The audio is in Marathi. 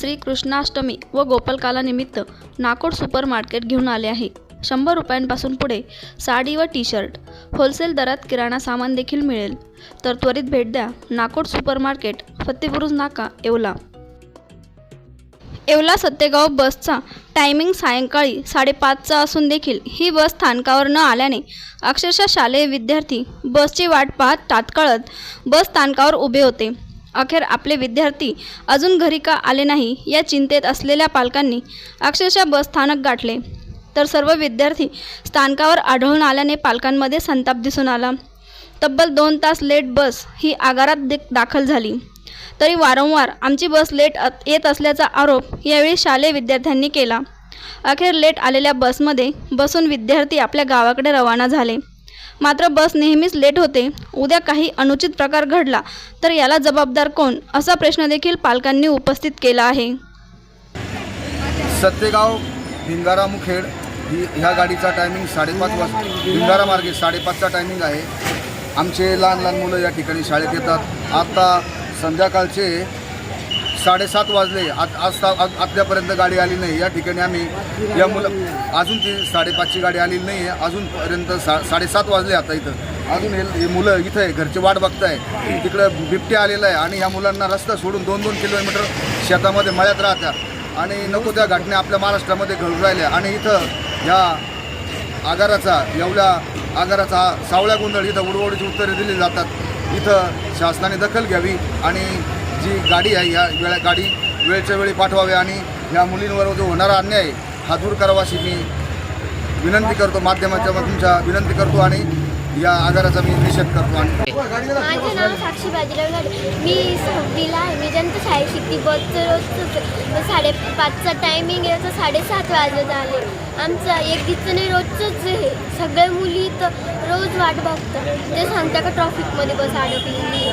श्री कृष्णाष्टमी व गोपालकालानिमित्त नाकोड सुपर मार्केट घेऊन आले आहे. शंभर रुपयांपासून पुढे साडी व टी शर्ट होलसेल दरात किराणा सामान देखील मिळेल. तर त्वरित भेट द्या. नाकोड सुपर मार्केट फत्तेपुरुज नाका येवला. येवला सत्तेगाव बसचा टायमिंग सायंकाळी साडेपाचचा असून देखील ही बस स्थानकावर न आल्याने अक्षरशः शालेय विद्यार्थी बसची वाट पाहत तात्काळत बस स्थानकावर उभे होते. अखेर आपले विद्यार्थी अजून घरी का आले नाही या चिंतेत असलेल्या पालकांनी अक्षरशः बस स्थानक गाठले. तर सर्व विद्यार्थी स्थानकावर आढळून आल्याने पालकांमध्ये संताप दिसून आला. तब्बल दोन तास लेट बस ही आगारात दे दाखल झाली. तरी वारंवार आमची बस लेट येत असल्याचा आरोप यावेळी शालेय विद्यार्थ्यांनी केला. अखेर लेट आलेल्या बसमध्ये बसून विद्यार्थी आपल्या गावाकडे रवाना झाले. मात्र बस नेहमीच लेट होते. उद्या काही अनुचित प्रकार घडला तर याला जबाबदार कोण? असा प्रश्न देखील पालकांनी उपस्थित केला आहे. सत्तेगाव भिंगारा मुखेड ही ह्या गाडीचा टायमिंग साडेपाच वाज भिंगारा मार्गे साडेपाचचा टायमिंग आहे. आमचे लहान लहान मुलं या ठिकाणी शाळेत येतात. आता संध्याकाळचे साडेसात वाजले. आज आज आतापर्यंत गाडी आली नाही. या ठिकाणी आम्ही या मुलं अजून ती साडेपाचची गाडी आलेली नाही. आहे अजूनपर्यंत सा साडेसात वाजले आता इथं. अजून हे हे मुलं इथं आहे. घरचे वाट बघताय. तिकडं बिबट्या आलेलं आहे. आणि ह्या मुलांना रस्ता सोडून दोन दोन किलोमीटर शेतामध्ये मळ्यात राहतात आणि नको त्या घटना आपल्या महाराष्ट्रामध्ये घडून राहिल्या. आणि इथं ह्या आगाराचा एवढ्या आगाराचा सावळ्या गोंधळ इथं उडवडीची उत्तरे दिली जातात. इथं शासनाने दखल घ्यावी आणि जी गाडी आहे या वेळा गाडी वेळच्या वेळी पाठवावी आणि या मुलींवर जो होणारा अन्याय हा दूर करावा अशी मी विनंती करतो. माध्यमाच्या तुमच्या विनंती करतो आणि या आगाराचा मी निषेध करतो. आणि माझं नाव साक्षी बाजीराव गाडे मी सहावीला आहे. मी जनता शाळेत शिकते. बसचं रोजचंच साडेपाचचा टायमिंग आहे. तर साडेसात वाजत आले. आमचं एक दिवचं नाही रोजचंच हे सगळ्या मुली तर रोज वाट बघतात. ते सांगता का ट्रॉफिकमध्ये बस अडकलेली